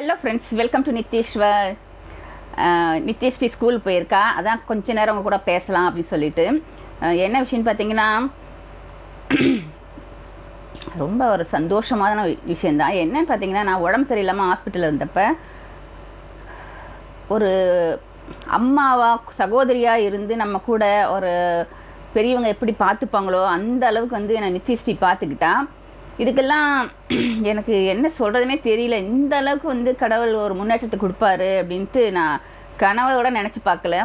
Hello friends welcome to Nityeshwar Nithyashree school போயிருக்கா. அதான் கொஞ்ச நேரம் அவங்க கூட பேசலாம் அப்படின்னு சொல்லிட்டு. என்ன விஷயம்னு பார்த்தீங்கன்னா ரொம்ப ஒரு சந்தோஷமான விஷயந்தான் என்னன்னு பார்த்தீங்கன்னா நான் உடம்பு சரியில்லாமல் ஹாஸ்பிட்டலில் இருந்தப்ப ஒரு அம்மாவாக சகோதரியாக இருந்து நம்ம கூட ஒரு பெரியவங்க எப்படி பார்த்துப்பாங்களோ அந்த அளவுக்கு வந்து என்னை நித்யஸ்ரீ பார்த்துக்கிட்டா. இதுக்கெல்லாம் எனக்கு என்ன சொல்கிறதுனே தெரியல. இந்த அளவுக்கு வந்து கடவுள் ஒரு முன்னேற்றத்தை கொடுப்பாரு அப்படின்ட்டு நான் கனவோட நினச்சி பார்க்கல.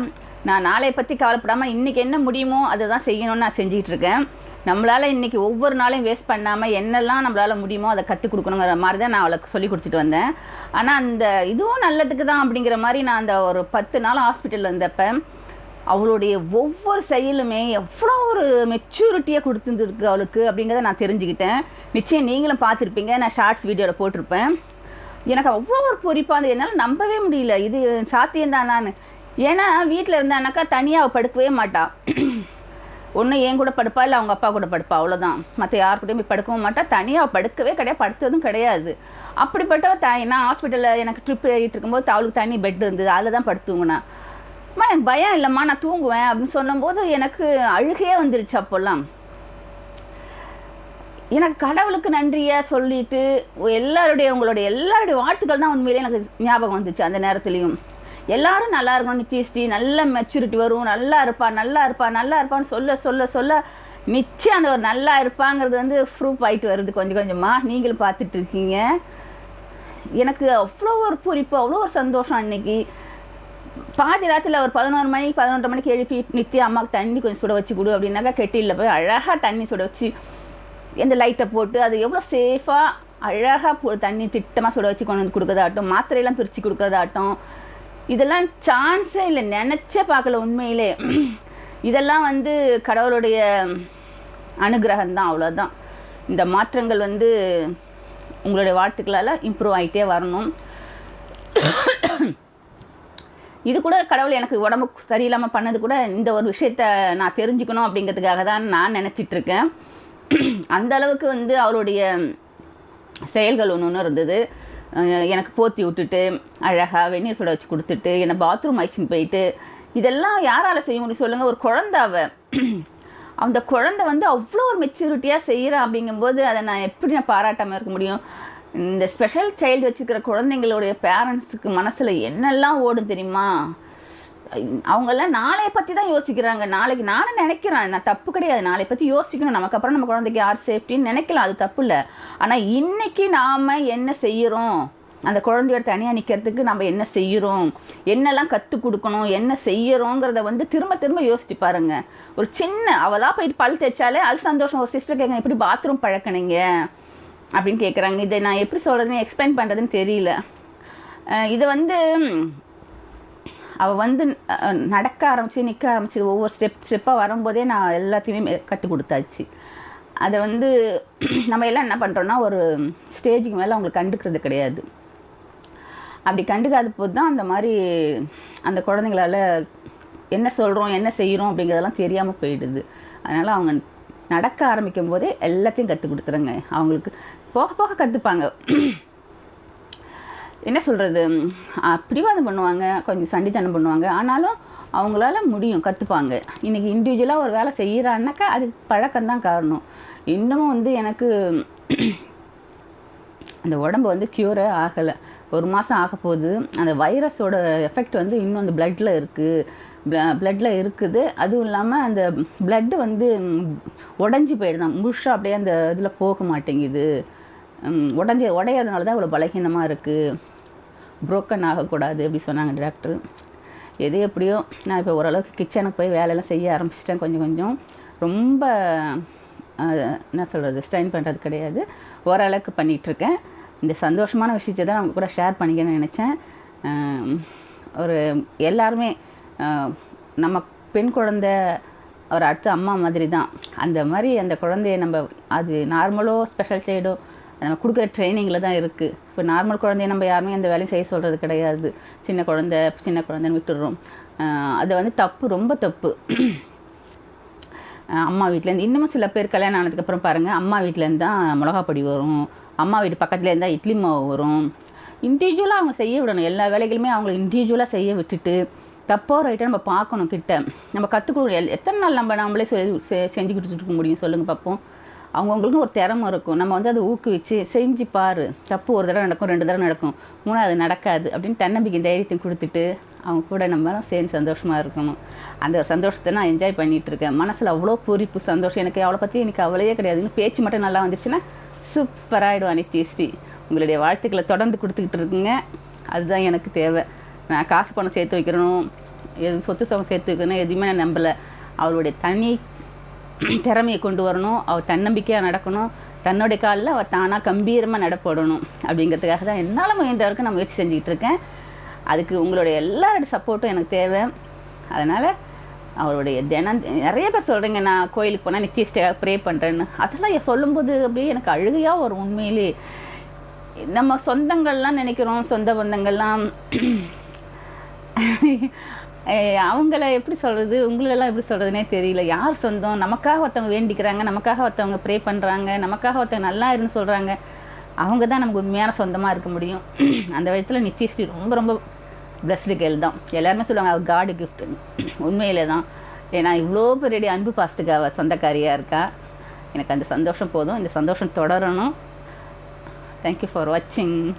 நான் நாளைய பற்றி கவலைப்படாமல் இன்றைக்கி என்ன முடியுமோ அதை தான் செய்யணும்னு நான் செஞ்சுக்கிட்டு இருக்கேன். நம்மளால் இன்றைக்கி ஒவ்வொரு நாளையும் வேஸ்ட் பண்ணாமல் என்னெல்லாம் நம்மளால் முடியுமோ அதை கற்றுக் கொடுக்கணுங்கிற மாதிரி தான் நான் அவளுக்கு சொல்லி கொடுத்துட்டு வந்தேன். ஆனால் அந்த இதுவும் நல்லதுக்கு தான் அப்படிங்கிற மாதிரி நான் அந்த ஒரு பத்து நாள் ஹாஸ்பிட்டலில் இருந்தப்போ அவளுடைய ஒவ்வொரு செயலுமே எவ்வளோ ஒரு மெச்சூரிட்டியாக கொடுத்துருக்கு அவளுக்கு அப்படிங்கிறத நான் தெரிஞ்சுக்கிட்டேன். நிச்சயம் நீங்களும் பார்த்துருப்பீங்க. நான் ஷார்ட்ஸ் வீடியோவில் போட்டிருப்பேன். எனக்கு அவ்வளோ ஒரு பொறிப்பாக இருந்தது. என்னால் நம்பவே முடியல. இது சாத்தியம்தான் நான். ஏன்னா வீட்டில் இருந்தானாக்கா தனியாக அவள் படுக்கவே மாட்டாள் ஒன்று என் கூட படுப்பா இல்லை அவங்க அப்பா கூட படுப்பா. அவ்வளோதான் மற்ற யாருக்கிட்டையும் போய் படுக்கவும் மாட்டா. தனியாக அவள் படுக்கவே கிடையாது. படுத்ததும் கிடையாது. அப்படிப்பட்டவ த நான் ஹாஸ்பிட்டலில் எனக்கு ட்ரிப் ஏறிட்டு இருக்கும்போது அவளுக்கு தனி பெட் இருந்தது. அதில் தான் படுத்துவோங்கண்ணா அம்மா எனக்கு பயம் இல்லைம்மா நான் தூங்குவேன் அப்படின்னு சொல்லும்போது எனக்கு அழுகையே வந்துருச்சு அப்போல்லாம். எனக்கு கடவுளுக்கு நன்றியை சொல்லிட்டு எல்லாருடைய உங்களுடைய எல்லாருடைய வாழ்த்துக்கள் தான் உண்மையிலே எனக்கு ஞாபகம் வந்துச்சு அந்த நேரத்துலையும். எல்லாரும் நல்லா இருக்கணும் நித்யஸ்ரீ நல்ல மெச்சூரிட்டி வரும் நல்லா இருப்பா நல்லா இருப்பா நல்லா இருப்பான்னு சொல்ல சொல்ல சொல்ல நிச்சயம் அந்த ஒரு நல்லா இருப்பாங்கிறது வந்து ப்ரூஃப் ஆகிட்டு வருது கொஞ்சம் கொஞ்சமாக நீங்களும் பார்த்துட்டு இருக்கீங்க. எனக்கு அவ்வளோ ஒரு பூரிப்பு அவ்வளோ ஒரு சந்தோஷம் அன்னைக்கு. பாதி ராத்திரில் ஒரு பதினோரு மணி பதினொன்றரை மணிக்கு எழுப்பி நித்யா அம்மாவுக்கு தண்ணி கொஞ்சம் சுட வச்சு கொடு அப்படின்னாக்கா கெட்டியில் போய் அழகாக தண்ணி சுட வச்சு எந்த லைட்டை போட்டு அது எவ்வளோ சேஃபாக அழகாக போ தண்ணி திட்டமாக சுட வச்சு கொண்டு வந்து கொடுக்கறதாகட்டும் மாத்திரையெல்லாம் பிரித்து கொடுக்குறதாகட்டும். இதெல்லாம் சான்ஸே இல்லை நினச்சே பார்க்கல உண்மையிலே. இதெல்லாம் வந்து கடவுளுடைய அனுகிரகம் தான் அவ்வளோதான் இந்த மாற்றங்கள் வந்து உங்களுடைய வாழ்த்துக்களால் இம்ப்ரூவ் ஆகிட்டே வரணும். இது கூட கடவுள் எனக்கு உடம்பு சரியில்லாமல் பண்ணது கூட இந்த ஒரு விஷயத்த நான் தெரிஞ்சுக்கணும் அப்படிங்கிறதுக்காக தான் நான் நினச்சிட்ருக்கேன் அந்த அளவுக்கு வந்து அவருடைய செயல்கள் ஒன்று ஒன்று இருந்தது. எனக்கு போத்தி விட்டுட்டு அழகாக வெந்நீர் சுட வச்சு கொடுத்துட்டு என்னை பாத்ரூம் அழிச்சின்னு போயிட்டு இதெல்லாம் யாரால் செய்ய முடியும் சொல்லுங்கள் ஒரு குழந்தாவ அந்த குழந்தை வந்து அவ்வளோ ஒரு மெச்சூரிட்டியாக செய்கிறேன் அப்படிங்கும்போது அதை நான் எப்படி நான் பாராட்டாமல் இருக்க முடியும்? இந்த ஸ்பெஷல் சைல்டு வச்சுக்கிற குழந்தைங்களுடைய பேரண்ட்ஸுக்கு மனசில் என்னெல்லாம் ஓடும் தெரியுமா? அவங்கெல்லாம் நாளைய பற்றி தான் யோசிக்கிறாங்க. நாளைக்கு நானும் நினைக்கிறேன். நான் தப்பு கிடையாது. நாளை பற்றி யோசிக்கணும். நமக்கு அப்புறம் நம்ம குழந்தைக்கு யார் சேஃப்டின்னு நினைக்கலாம் அது தப்பு இல்லை. ஆனால் இன்றைக்கி நாம் என்ன செய்கிறோம் அந்த குழந்தையோட தனியாக நிற்கிறதுக்கு நம்ம என்ன செய்கிறோம் என்னெல்லாம் கற்றுக் கொடுக்கணும்? என்ன செய்கிறோங்கிறத வந்து திரும்ப திரும்ப யோசிச்சு பாருங்கள் ஒரு சின்ன அவளாக போயிட்டு பல் தைச்சாலே அது சந்தோஷம். ஒரு சிஸ்டர் கேட்க எப்படி பாத்ரூம் பழக்கினீங்க. அப்படின்னு கேட்குறாங்க இதை நான் எப்படி சொல்கிறதுன்னு எக்ஸ்பிளைன் பண்ணுறதுன்னு தெரியல. இதை வந்து அவள் வந்து நடக்க ஆரம்பிச்சு நிற்க ஆரம்பிச்சு ஒவ்வொரு ஸ்டெப் ஸ்டெப்பாக வரும்போதே நான் எல்லாத்தையுமே கற்றுக் கொடுத்தாச்சு. அதை வந்து நம்ம எல்லாம் என்ன பண்ணுறோன்னா ஒரு ஸ்டேஜுக்கு மேலே அவங்களை கண்டுக்கிறது கிடையாது. அப்படி கண்டுக்காத போது தான் அந்த மாதிரி அந்த குழந்தைங்களால என்ன சொல்கிறோம் என்ன செய்கிறோம் அப்படிங்கிறதெல்லாம் தெரியாமல் போயிடுது. அதனால் அவங்க நடக்க ஆரம்பிக்கும் போதே எல்லாத்தையும் கற்றுக் கொடுத்துருங்க. அவங்களுக்கு போக போக கற்றுப்பாங்க என்ன சொல்கிறது பிடிவாதம் பண்ணுவாங்க கொஞ்சம் சண்டித்தனம் பண்ணுவாங்க. ஆனாலும் அவங்களால முடியும் கற்றுப்பாங்க இன்றைக்கி இண்டிவிஜுவலாக ஒரு வேலை செய்கிறான்னாக்கா அது பழக்கம்தான் காரணம். இன்னமும் வந்து எனக்கு அந்த உடம்பு வந்து க்யூரே ஆகலை. ஒரு மாதம் ஆக போகுது அந்த வைரஸோட எஃபெக்ட் வந்து இன்னும் அந்த பிளட்டில் இருக்குது பிளட்டில் இருக்குது. அதுவும் இல்லாமல் அந்த பிளட்டு வந்து உடஞ்சி போயிடுதான் முழுஷாக அப்படியே அந்த இதில் போக மாட்டேங்குது. உடஞ்சி உடையறதுனால தான் இவ்வளோ பலகீனமாக இருக்குது புரோக்கன் ஆகக்கூடாது அப்படி சொன்னாங்க டாக்டர் எது எப்படியோ நான் இப்போ ஓரளவுக்கு கிச்சனுக்கு போய் வேலையெல்லாம் செய்ய ஆரம்பிச்சிட்டேன் கொஞ்சம் கொஞ்சம். ரொம்ப என்ன சொல்கிறது ஸ்ட்ரெயின் பண்ணுறது கிடையாது. ஓரளவுக்கு பண்ணிகிட்ருக்கேன். இந்த சந்தோஷமான விஷயத்தை தான் அவங்க கூட ஷேர் பண்ணிக்கணும்னு நினச்சேன். ஒரு எல்லாருமே நம்ம பெண் குழந்தை ஒரு அடுத்த அம்மா மாதிரி தான் அந்த மாதிரி அந்த குழந்தைய நம்ம அது நார்மலோ ஸ்பெஷல் சைடோ நம்ம கொடுக்குற ட்ரைனிங்கில் தான் இருக்குது இப்போ நார்மல் குழந்தைய நம்ம யாருமே அந்த வேலையும் செய்ய சொல்கிறது கிடையாது. சின்ன குழந்தை சின்ன குழந்தைன்னு விட்டுடுறோம். அது வந்து தப்பு ரொம்ப தப்பு. அம்மா வீட்டிலேருந்து இன்னமும் சில பேர் கல்யாணம் ஆனதுக்கப்புறம் பாருங்கள் அம்மா வீட்டிலேருந்து தான் மிளகா பொடி வரும். அம்மா வீட்டு பக்கத்துலேருந்து தான் இட்லி மாவு வரும். இண்டிவிஜுவலாக அவங்க செய்ய விடணும். எல்லா வேலைகளுமே அவங்கள இண்டிவிஜுவலாக செய்ய விட்டுட்டு தப்போ ரைட்டாக நம்ம பார்க்கணும் கிட்ட. நம்ம கற்றுக்கணும் எத்தனை நாள் நம்ம நம்மளே சொல்லி செ- செஞ்சு கொடுத்துட்டு இருக்க முடியும் சொல்லுங்கள் பார்ப்போம் அவங்கவுங்களுக்கும் ஒரு திறமை இருக்கும். நம்ம வந்து அதை ஊக்குவிச்சு செஞ்சு பாரு. தப்பு ஒரு தடவை நடக்கும் ரெண்டு தடவை நடக்கும். மூணாவது நடக்காது அப்படின்னு தன்னம்பிக்கை தைரியத்தை கொடுத்துட்டு அவங்க கூட நம்மளும் சேர்ந்து சந்தோஷமாக இருக்கணும். அந்த சந்தோஷத்தை நான் என்ஜாய் பண்ணிகிட்டு இருக்கேன். மனசில் அவ்வளோ பூரிப்பு சந்தோஷம். எனக்கு அவளை பற்றி எனக்கு கவலையே கிடையாதுன்னு பேச்சு மட்டும் நல்லா வந்துருச்சுன்னா சூப்பராகிடும் நித்யஸ்ரீ உங்களுடைய வாழ்த்துக்களை தொடர்ந்து கொடுத்துக்கிட்டு இருக்குங்க. அதுதான் எனக்கு தேவை. நான் காசு பணம் சேர்த்து வைக்கணும் எது சொத்து சுகம் சேர்த்துக்கணும் எதுவுமே நான் நம்பலை. அவருடைய தனி திறமையை கொண்டு வரணும். அவள் தன்னம்பிக்கையாக நடக்கணும். தன்னுடைய காலில் அவள் தானாக கம்பீரமாக நடப்படணும் அப்படிங்கிறதுக்காக தான் என்னால் முயன்ற வரைக்கும் நான் முயற்சி செஞ்சுக்கிட்டு இருக்கேன். அதுக்கு உங்களுடைய எல்லாரோட சப்போர்ட்டும் எனக்கு தேவை. அதனால் அவருடைய தினம் நிறைய பேர் சொல்கிறீங்க நான் கோயிலுக்கு போனால் நித்தியஸ்டாக ப்ரே பண்ணுறேன்னு அதெல்லாம் சொல்லும்போது அப்படியே எனக்கு அழுகையாக வரும் உண்மையிலே. நம்ம சொந்தங்கள்லாம் நினைக்கிறோம். சொந்த பந்தங்கள்லாம் அவங்கள எப்படி சொல்கிறது உங்களெல்லாம் எப்படி சொல்கிறதுனே தெரியல. யார் சொந்தம்? நமக்காக ஒருத்தவங்க வேண்டிக்கிறாங்க நமக்காக ஒருத்தவங்க ப்ரே பண்ணுறாங்க நமக்காக ஒருத்தவங்க நல்லா இருன்னு சொல்கிறாங்க அவங்க தான் நமக்கு உண்மையான சொந்தமாக இருக்க முடியும். அந்த விதத்தில் நித்யஸ்ரீ ரொம்ப ரொம்ப பிளஸ்டு கேள் தான். எல்லாருமே சொல்லுவாங்க அவள் காடு கிஃப்ட்டுன்னு உண்மையிலே தான். ஏன்னா இவ்வளோ பெரிய அன்பு பாஸ்ட்டுக்கு அவள் சொந்தக்காரியாக இருக்கா. எனக்கு அந்த சந்தோஷம் போதும். இந்த சந்தோஷம் தொடரணும். தேங்க்யூ ஃபார் வாட்சிங்